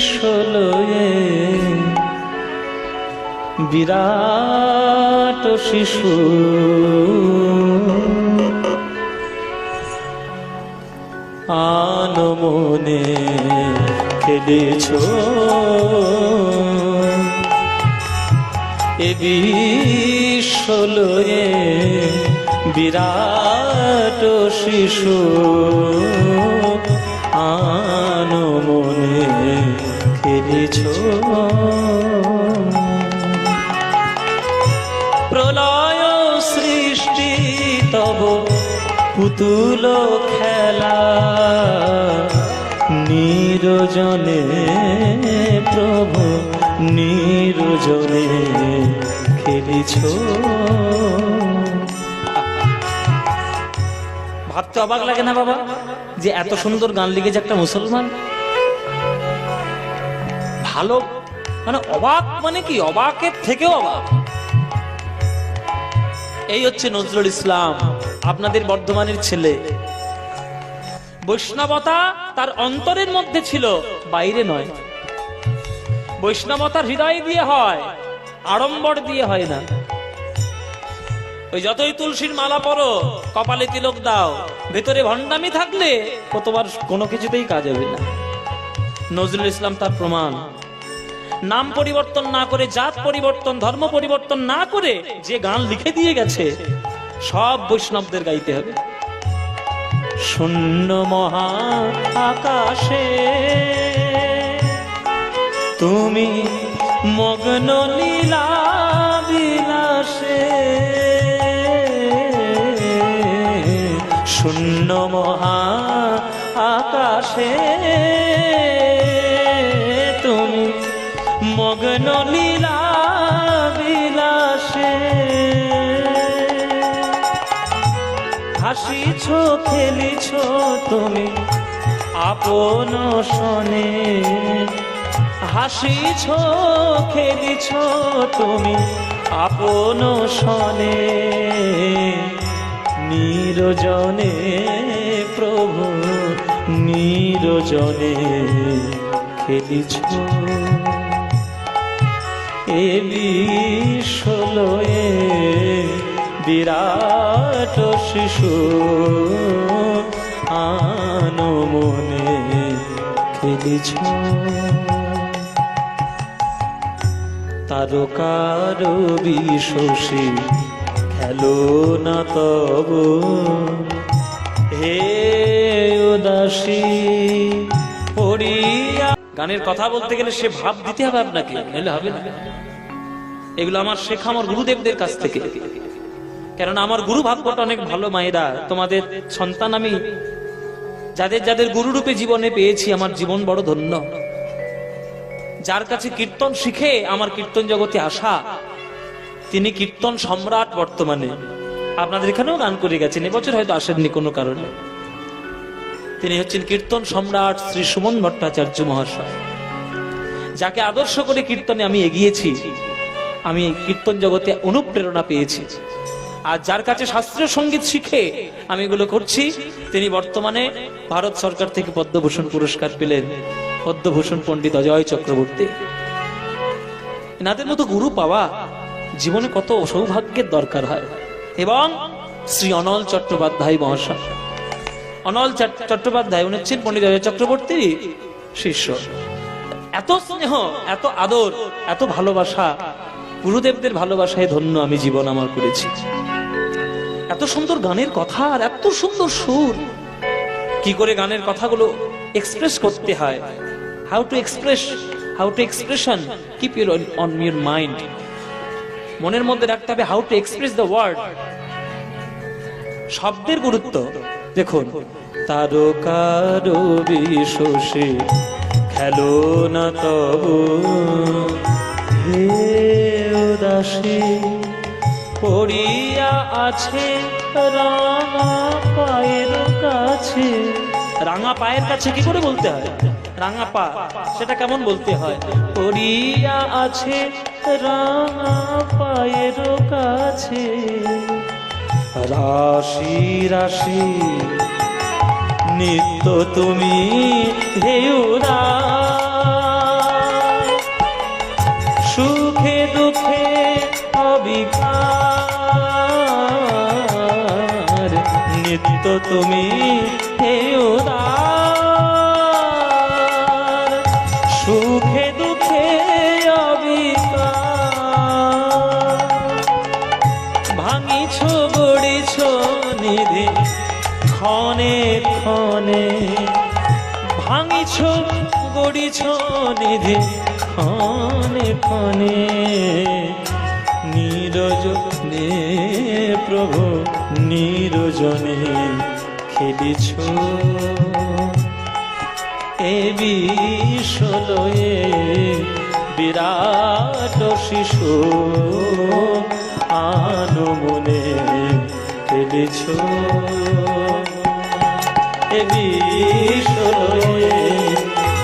ষোলোয়ে বিরাট শিশু। আনমনে খেলেছ। এ বিশ্বলয়ে বিরাট শিশু। আনমনে খেলেছ প্রলয় সৃষ্টি, তব পুতুল খেলা। নিরজনে প্রভু, নিরজনে খেলিছ। ভাবতে অবাক লাগে না বাবা, যে এত সুন্দর গান লিখেছে একটা মুসলমান? ভালো? মানে অবাক মানে কি? অবাকের থেকেও অবাক। এই হচ্ছে নজরুল ইসলাম, আপনাদের বর্ধমানের ছেলে। বৈষ্ণবতা তার অন্তরের মধ্যে ছিল, বাইরে নয়। বৈষ্ণবতার হৃদয় দিয়ে হয়, আড়ম্বর দিয়ে হয় না। ওই যতই তুলসীর মালা পরো, কপালে তিলক দাও, ভেতরে ভণ্ডামি থাকলে কতবার কোনো কিছুতেই কাজ হবে না। নজরুল ইসলাম তার প্রমাণ। নাম পরিবর্তন না করে, জাত পরিবর্তন, ধর্ম পরিবর্তন না করে যে গান লিখে দিয়ে গেছে, সব বৈষ্ণবদের গাইতে হবে। শূন্য মহা আকাশে তুমি মগ্ন লীলা বিলাসে। শূন্য মহা আকাশে মগ্ন লীলা বিলাসে হাসিছ খেলিছ তুমি আপন শনে। হাসিছ খেলিছ তুমি আপন শনে। নিরজনে প্রভু, নিরজনে খেলিছ। এ বিরাট শিশু আনমনে খেলিছ। তারকার বিশ্বসী খেলো না তব। হে উদাসী পড়িয়া গানের কথা বলতে গেলে সে ভাব দিতে হবে আপনাকে, নইলে হবে না। এগুলো আমার শেখা আমার গুরুদেবদের কাছ থেকে। কেননা আমার গুরু ভাগ্যটা অনেক ভালো মায়েরা। তোমাদের সন্তান আমি যাদের যাদের গুরুরূপে জীবনে পেয়েছি, আমার জীবন বড় ধন্য। যার কাছে কীর্তন শিখে আমার কীর্তন জগতে আসা, তিনি কীর্তন সম্রাট বর্তমানে। আপনাদের এখানেও গান করে গেছেন, এবছর হয়তো আসেননি কোনো কারণে। তিনি হচ্ছেন কীর্তন সম্রাট শ্রী সুমন ভট্টাচার্য মহাশয়। যাকে আদর্শ করে কীর্তনে আমি এগিয়েছি, আমি কীর্তন জগতে অনুপ্রেরণা পেয়েছি। আর যার কাছে শাস্ত্রীয় সংগীত শিখে আমি এগুলো করছি, তিনি বর্তমানে ভারত সরকার থেকে পদ্মভূষণ পুরস্কার পেলেন পদ্মভূষণ পণ্ডিত অজয় চক্রবর্তী। এনাদের মতো গুরু পাওয়া জীবনে কত সৌভাগ্যের দরকার হয়। এবং শ্রী অনল চট্টোপাধ্যায় মহাশয়। অনল চট্টোপাধ্যায় উনি পণ্ডিত চক্রবর্তী শিষ্য। এত স্নেহ, এত আদর, এত ভালোবাসা, গুরুদেবদের ভালোবাসায় ধন্য আমি জীবন আমার করেছি। এত সুন্দর গানের কথা আর এত সুন্দর সুর। কি করে গানের কথাগুলো এক্সপ্রেস করতে হয়? How to express how to expression keep your on your mind মনের মধ্যে রাখতে হবে how to express the word শব্দের গুরুত্ব। দেখুন, তারকার বিশ্বসে খেলো না তব। হে উদাসী, পড়িয়া আছে রাঙা পায়ের কাছে। রাঙা পায়ের কাছে কি করে বলতে হয়? রাঙা পা, সেটা কেমন বলতে হয়? পড়িয়া আছে রাঙা পায়ের কাছে। রাশি রাশি নিত্য তুমি হে উদার সুখে দুঃখে অবিকার নিত্য তুমি হে ক্ষণে ক্ষণে ভাঙিছ গড়িছ নিধি ক্ষণে ক্ষণে নিরজনে প্রভু নিরজনে খেলিছ। এ বিশ্বলয়ে বিরাট শিশু, আনমনে খেলেছ।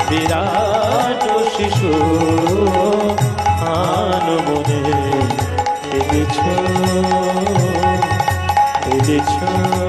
বিরাট শিশু আনমনে খেলেছ খেলেছ